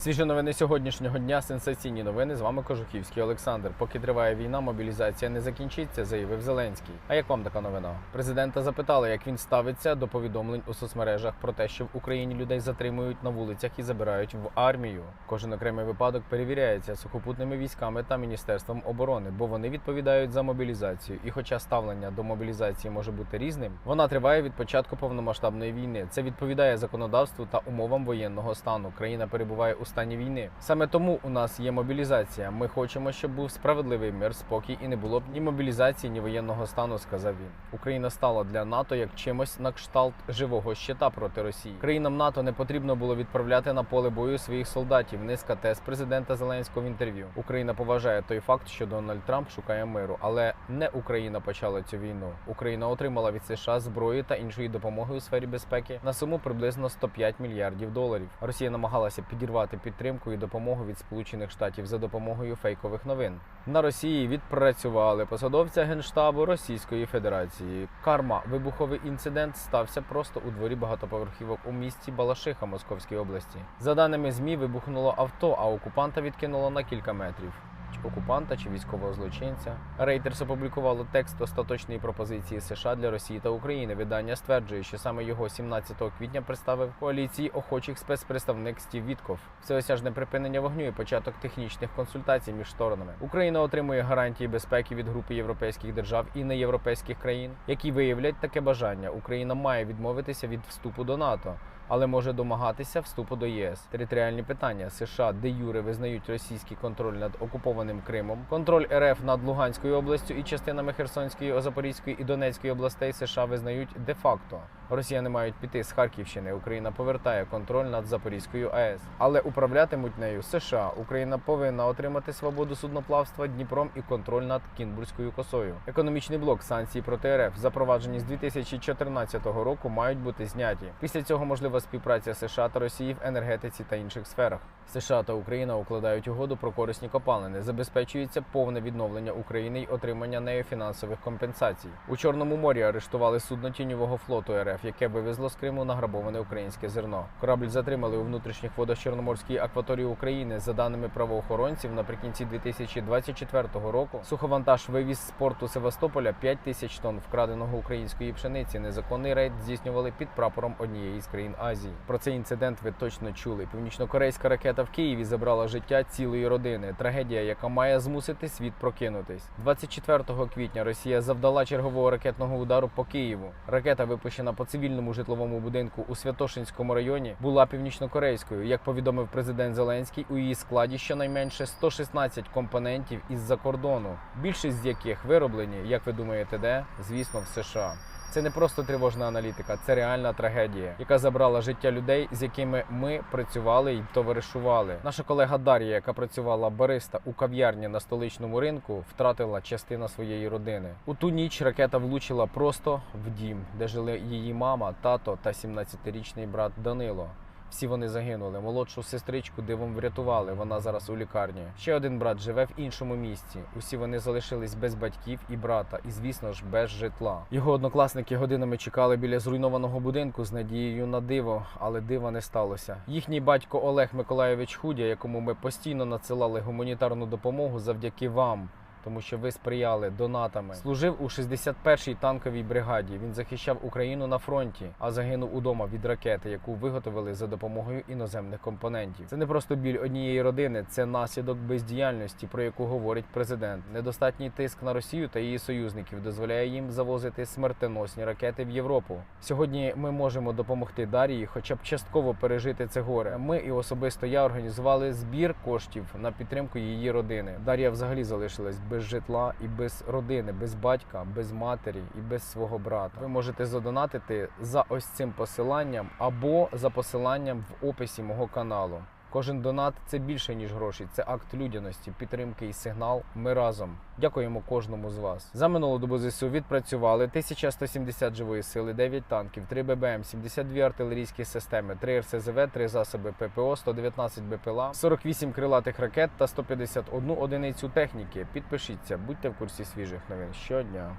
Свіжі новини сьогоднішнього дня. Сенсаційні новини. З вами Кожухівський Олександр. Поки триває війна, мобілізація не закінчиться, заявив Зеленський. А як вам така новина? Президента запитали, як він ставиться до повідомлень у соцмережах про те, що в Україні людей затримують на вулицях і забирають в армію. Кожен окремий випадок перевіряється сухопутними військами та міністерством оборони, бо вони відповідають за мобілізацію. І, хоча ставлення до мобілізації може бути різним, вона триває від початку повномасштабної війни. Це відповідає законодавству та умовам воєнного стану. Країна перебуває у стані війни. Саме тому у нас є мобілізація. Ми хочемо, щоб був справедливий мир, спокій і не було б ні мобілізації, ні воєнного стану. Сказав він. Україна стала для НАТО як чимось на кшталт живого щита проти Росії. Країнам НАТО не потрібно було відправляти на поле бою своїх солдатів. Низка тез президента Зеленського в інтерв'ю. Україна поважає той факт, що Дональд Трамп шукає миру, але не Україна почала цю війну. Україна отримала від США зброї та іншої допомоги у сфері безпеки на суму приблизно 105 мільярдів доларів. Росія намагалася підірвати підтримку і допомогу від Сполучених Штатів за допомогою фейкових новин. На Росії відпрацювали посадовця генштабу Російської Федерації. Карма вибуховий інцидент стався просто у дворі багатоповерхівок у місті Балашиха Московської області. За даними змі, вибухнуло авто, а окупанта відкинуло на кілька метрів. Окупанта чи військового злочинця. Рейтерс опублікувало текст остаточної пропозиції США для Росії та України. Видання стверджує, що саме його 17 квітня представив коаліції охочих спецпредставник Стів Вітков. Всеосяжне припинення вогню і початок технічних консультацій між сторонами. Україна отримує гарантії безпеки від групи європейських держав і неєвропейських країн, які виявлять таке бажання. Україна має відмовитися від вступу до НАТО. Але може домагатися вступу до ЄС. Територіальні питання США де юре визнають російський контроль над окупованим Кримом, контроль РФ над Луганською областю і частинами Херсонської, Запорізької і Донецької областей США визнають де-факто. Росіяни мають піти з Харківщини. Україна повертає контроль над Запорізькою АЕС, але управлятимуть нею США. Україна повинна отримати свободу судноплавства Дніпром і контроль над Кінбурзькою косою. Економічний блок санкцій проти РФ, запроваджені з 2014 року, мають бути зняті. Після цього можлива співпраця США та Росії в енергетиці та інших сферах. США та Україна укладають угоду про корисні копалини. Забезпечується повне відновлення України й отримання нею фінансових компенсацій. У Чорному морі арештували судно тіньового флоту РФ, яке вивезло з Криму награбоване українське зерно. Корабль затримали у внутрішніх водах Чорноморської акваторії України. За даними правоохоронців, наприкінці 2024 року суховантаж вивіз з порту Севастополя 5 тисяч тонн вкраденого української пшениці. Незаконний рейд здійснювали під прапором однієї з країн Азії. Про цей інцидент ви точно чули. Північнокорейська ракета в Києві забрала життя цілої родини. Трагедія, яка має змусити світ прокинутись. 24 квітня Росія завдала чергового ракетного удару по Києву. Ракета, випущена по цивільному житловому будинку у Святошинському районі, була північнокорейською. Як повідомив президент Зеленський, у її складі щонайменше 116 компонентів із-за кордону, більшість з яких вироблені, як ви думаєте, де? Звісно, в США. Це не просто тривожна аналітика, це реальна трагедія, яка забрала життя людей, з якими ми працювали і товаришували. Наша колега Дар'я, яка працювала бариста у кав'ярні на столичному ринку, втратила частину своєї родини. У ту ніч ракета влучила просто в дім, де жили її мама, тато та 17-річний брат Данило. Всі вони загинули. Молодшу сестричку дивом врятували. Вона зараз у лікарні. Ще один брат живе в іншому місті. Усі вони залишились без батьків і брата, і звісно ж без житла. Його однокласники годинами чекали біля зруйнованого будинку з надією на диво, але дива не сталося. Їхній батько Олег Миколайович Худя, якому ми постійно надсилали гуманітарну допомогу завдяки вам. Тому що ви сприяли донатами. Служив у 61-й танковій бригаді. Він захищав Україну на фронті, а загинув удома від ракети, яку виготовили за допомогою іноземних компонентів. Це не просто біль однієї родини, це наслідок бездіяльності, про яку говорить президент. Недостатній тиск на Росію та її союзників дозволяє їм завозити смертоносні ракети в Європу. Сьогодні ми можемо допомогти Дарії, хоча б частково пережити це горе. Ми і особисто я організували збір коштів на підтримку її родини. Дар'я взагалі залишилась без житла і без родини, без батька, без матері і без свого брата. Ви можете задонатити за ось цим посиланням або за посиланням в описі мого каналу. Кожен донат це більше ніж гроші. Це акт людяності, підтримки і сигнал. Ми разом. Дякуємо кожному з вас. За минулу добу ЗСУ відпрацювали 1170 живої сили, 9 танків, 3 ББМ, 72 артилерійські системи, 3 РСЗВ, 3 засоби ППО, 119 БПЛА, 48 крилатих ракет та 151 одиницю техніки. Підпишіться, будьте в курсі свіжих новин щодня.